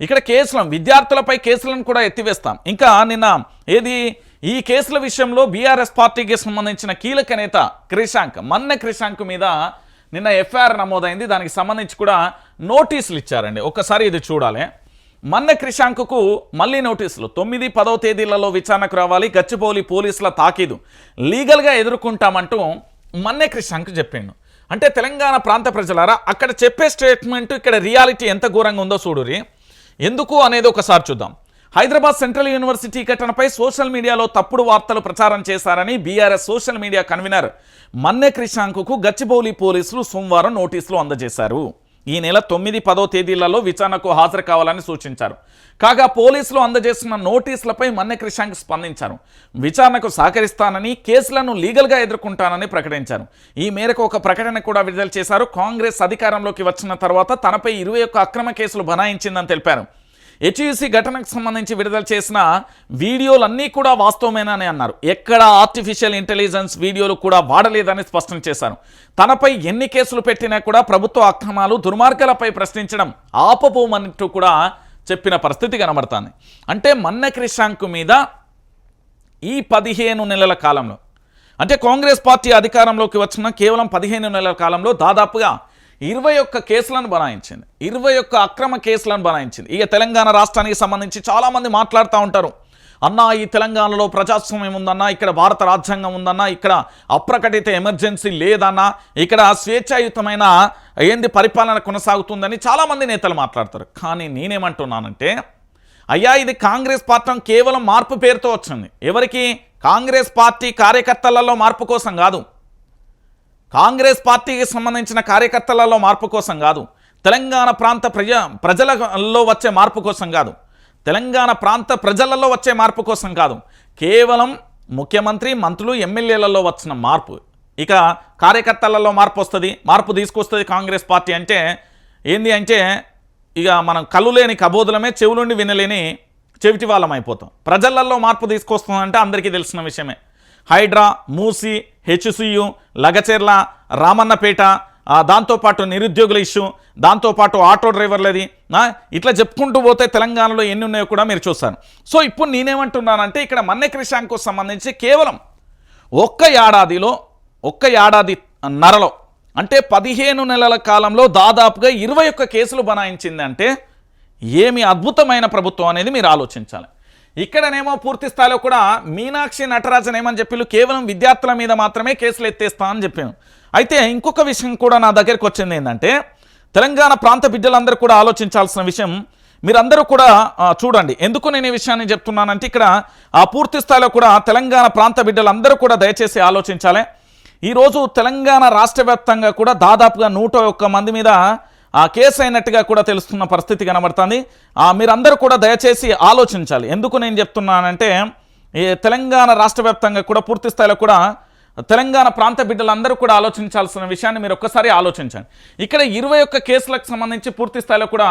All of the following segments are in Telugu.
ఇక్కడ కేసులను విద్యార్థులపై కేసులను కూడా ఎత్తివేస్తాం. ఇంకా నిన్న ఏది? ఈ కేసుల విషయంలో బీఆర్ఎస్ పార్టీకి సంబంధించిన కీలక నేత క్రిషాంక్ మన్న క్రిషాంక్ మీద నిన్న ఎఫ్ఐఆర్ నమోదైంది. దానికి సంబంధించి కూడా నోటీసులు ఇచ్చారండి. ఒక్కసారి ఇది చూడాలి. మన్న క్రిషాంక్కు మళ్ళీ నోటీసులు. తొమ్మిది పదవ తేదీలలో విచారణకు రావాలి. గచ్చిబౌలి పోలీసుల తాకీదు. లీగల్గా ఎదుర్కొంటామంటూ మన్నే క్రిషాంక్ చెప్పిండు. అంటే తెలంగాణ ప్రాంత ప్రజలారా అక్కడ చెప్పే స్టేట్మెంట్ ఇక్కడ రియాలిటీ ఎంత ఘోరంగా ఉందో చూడురి ఎందుకు అనేది ఒకసారి చూద్దాం. హైదరాబాద్ సెంట్రల్ యూనివర్సిటీ ఘటనపై సోషల్ మీడియాలో తప్పుడు వార్తలు ప్రచారం చేశారని BRS social media convener Manne క్రిషాంకుకు Gachibowli పోలీసులు సోమవారం నోటీసులు అందజేశారు. ఈ నెల తొమ్మిది పదో తేదీలలో విచారణకు హాజరు కావాలని సూచించారు. కాగా పోలీసులు అందజేస్తున్న నోటీసులపై మన్నె క్రిషాంక్ స్పందించారు. విచారణకు సహకరిస్తానని కేసులను లీగల్గా ఎదుర్కొంటానని ప్రకటించారు. ఈ మేరకు ఒక ప్రకటన కూడా విడుదల చేశారు. కాంగ్రెస్ అధికారంలోకి వచ్చిన తర్వాత తనపై ఇరవై ఒక్క అక్రమ కేసులు బనాయించిందని తెలిపారు. హెచ్యుసి ఘటనకు సంబంధించి విడుదల చేసిన వీడియోలన్నీ కూడా వాస్తవమేనని అన్నారు. ఎక్కడ ఆర్టిఫిషియల్ ఇంటెలిజెన్స్ వీడియోలు కూడా వాడలేదని స్పష్టం చేశారు. తనపై ఎన్ని కేసులు పెట్టినా కూడా ప్రభుత్వ అక్రమాలు దుర్మార్గాలపై ప్రశ్నించడం ఆపబోమన్నట్టు కూడా చెప్పిన పరిస్థితి కనబడుతుంది. అంటే మన్న క్రిషాంక్ మీద ఈ పదిహేను నెలల కాలంలో అంటే కాంగ్రెస్ పార్టీ అధికారంలోకి వచ్చిన కేవలం పదిహేను నెలల కాలంలో దాదాపుగా ఇరవై ఒక్క కేసులను బనాయించింది. ఇరవై ఒక్క అక్రమ కేసులను బనాయించింది. ఇక తెలంగాణ రాష్ట్రానికి సంబంధించి చాలామంది మాట్లాడుతూ ఉంటారు. అన్నా ఈ తెలంగాణలో ప్రజాస్వామ్యం ఉందన్నా ఇక్కడ భారత రాజ్యాంగం ఉందన్నా ఇక్కడ అప్రకటిత ఎమర్జెన్సీ లేదన్నా ఇక్కడ స్వేచ్ఛాయుతమైన ఏంది పరిపాలన కొనసాగుతుందని చాలామంది నేతలు మాట్లాడతారు. కానీ నేనేమంటున్నానంటే అయ్యా ఇది కాంగ్రెస్ పార్టీ కేవలం మార్పు పేరుతో వచ్చింది. ఎవరికి? కాంగ్రెస్ పార్టీ కార్యకర్తలలో మార్పు కోసం కాదు. కాంగ్రెస్ పార్టీకి సంబంధించిన కార్యకర్తలలో మార్పు కోసం కాదు. తెలంగాణ ప్రాంత ప్రజ ప్రజలలో వచ్చే మార్పు కోసం కాదు. తెలంగాణ ప్రాంత ప్రజలలో వచ్చే మార్పు కోసం కాదు. కేవలం ముఖ్యమంత్రి మంత్రులు ఎమ్మెల్యేలలో వచ్చిన మార్పు. ఇక కార్యకర్తలలో మార్పు వస్తుంది మార్పు తీసుకొస్తుంది కాంగ్రెస్ పార్టీ అంటే ఏంది అంటే ఇక మనం కళ్ళు లేని కబోదులమే చెవులుండి వినలేని చెవిటి వాళ్ళం అయిపోతాం. ప్రజలలో మార్పు తీసుకొస్తుందంటే అందరికీ తెలిసిన విషయమే. హైడ్రా మూసి హెచ్సియు లగచెర్ల రామన్నపేట దాంతోపాటు నిరుద్యోగుల ఇష్యూ దాంతోపాటు ఆటో డ్రైవర్లది ఇట్లా చెప్పుకుంటూ పోతే తెలంగాణలో ఎన్ని ఉన్నాయో కూడా మీరు చూస్తారు. సో ఇప్పుడు నేనేమంటున్నానంటే ఇక్కడ మన్నె కృషాంకు సంబంధించి కేవలం ఒక్క ఏడాదిలో ఒక్క ఏడాది నరలో అంటే పదిహేను నెలల కాలంలో దాదాపుగా ఇరవై ఒక్క కేసులు బనాయించిందంటే ఏమి అద్భుతమైన ప్రభుత్వం అనేది మీరు ఆలోచించాలి. ఇక్కడనేమో పూర్తి స్థాయిలో కూడా మీనాక్షి నటరాజన్ ఏమని చెప్పిళ్ళు? కేవలం విద్యార్థుల మీద మాత్రమే కేసులు ఎత్తేస్తా అని చెప్పాను. అయితే ఇంకొక విషయం కూడా నా దగ్గరికి వచ్చింది ఏంటంటే తెలంగాణ ప్రాంత బిడ్డలందరూ కూడా ఆలోచించాల్సిన విషయం మీరందరూ కూడా చూడండి. ఎందుకు నేను ఈ విషయాన్ని చెప్తున్నానంటే ఇక్కడ ఆ పూర్తి స్థాయిలో కూడా తెలంగాణ ప్రాంత బిడ్డలందరూ కూడా దయచేసి ఆలోచించాలి. ఈరోజు తెలంగాణ రాష్ట్ర వ్యాప్తంగా కూడా దాదాపుగా నూట మంది మీద ఆ కేసు అయినట్టుగా కూడా తెలుస్తున్న పరిస్థితి కనబడుతుంది. మీరందరూ కూడా దయచేసి ఆలోచించాలి. ఎందుకు నేను చెప్తున్నానంటే ఈ తెలంగాణ రాష్ట్ర వ్యాప్తంగా కూడా పూర్తి స్థాయిలో కూడా తెలంగాణ ప్రాంత బిడ్డలందరూ కూడా ఆలోచించాల్సిన విషయాన్ని మీరు ఒక్కసారి ఆలోచించండి. ఇక్కడ ఇరవై ఒక్క కేసులకు సంబంధించి పూర్తి స్థాయిలో కూడా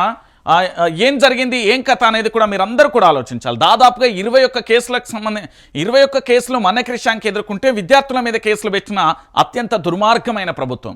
ఏం జరిగింది ఏం కథ అనేది కూడా మీరందరూ కూడా ఆలోచించాలి. దాదాపుగా ఇరవై ఒక్క కేసులకు సంబంధించి ఇరవై ఒక్క కేసులు మన ఎదుర్కొంటే విద్యార్థుల మీద కేసులు పెట్టిన అత్యంత దుర్మార్గమైన ప్రభుత్వం.